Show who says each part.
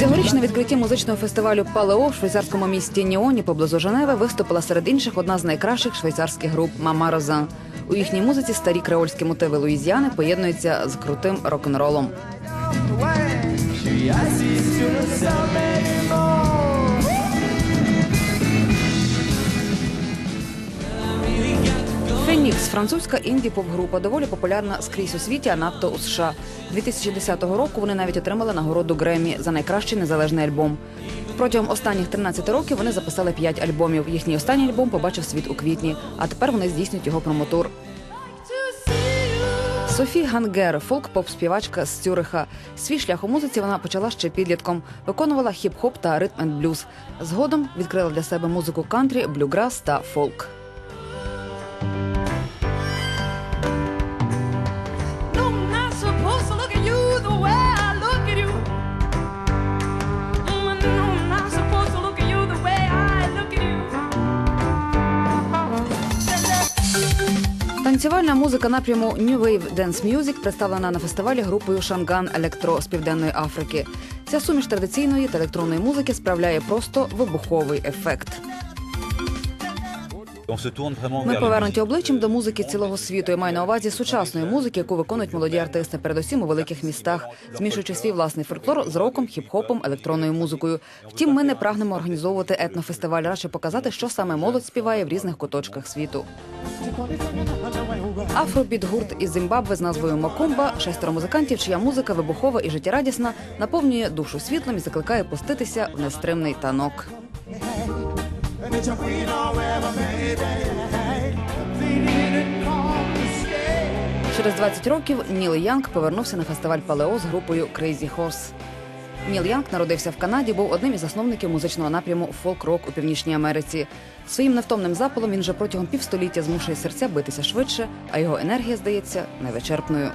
Speaker 1: Цьогоріч на відкритті музичного фестивалю Палео в швейцарському місті Ніоні поблизу Женеви виступила серед інших одна з найкращих швейцарських груп Мама Розан. У їхній музиці старі креольські мотиви Луїзіани поєднуються з крутим рок-н-ролом. Французька інді-поп-група, доволі популярна скрізь у світі, а надто у США. 2010 року вони навіть отримали нагороду Греммі за найкращий незалежний альбом. Протягом останніх 13 років вони записали 5 альбомів. Їхній останній альбом побачив світ у квітні, а тепер вони здійснюють його промотур. Софі Гангер, фолк-поп-співачка з Цюриха. Свій шлях у музиці вона почала ще підлітком. Виконувала хіп-хоп та ритм-блюз. Згодом відкрила для себе музику кантрі, блюграс та фолк. Танцювальна музика напряму New Wave Dance Music представлена на фестивалі групою Шанган Електро з Південної Африки. Ця суміш традиційної та електронної музики справляє просто вибуховий ефект. Ми повернуті обличчям до музики цілого світу. Я маю на увазі сучасної музики, яку виконують молоді артисти, передусім у великих містах, змішуючи свій власний фольклор з роком, хіп-хопом, електронною музикою. Втім, ми не прагнемо організовувати етнофестиваль, радше показати, що саме молодь співає в різних куточках світу. Афробіт гурт із Зімбабве з назвою Макумба шестеро музикантів, чия музика вибухова і життєрадісна, наповнює душу світлом і закликає пуститися в нестримний танок. Через 20 років Ніл Янг повернувся на фестиваль Палео з групою Crazy Horse. Ніл Янг народився в Канаді, був одним із засновників музичного напряму фолк-рок у Північній Америці. Своїм невтомним запалом він вже протягом півстоліття змушує серця битися швидше, а його енергія здається невичерпною.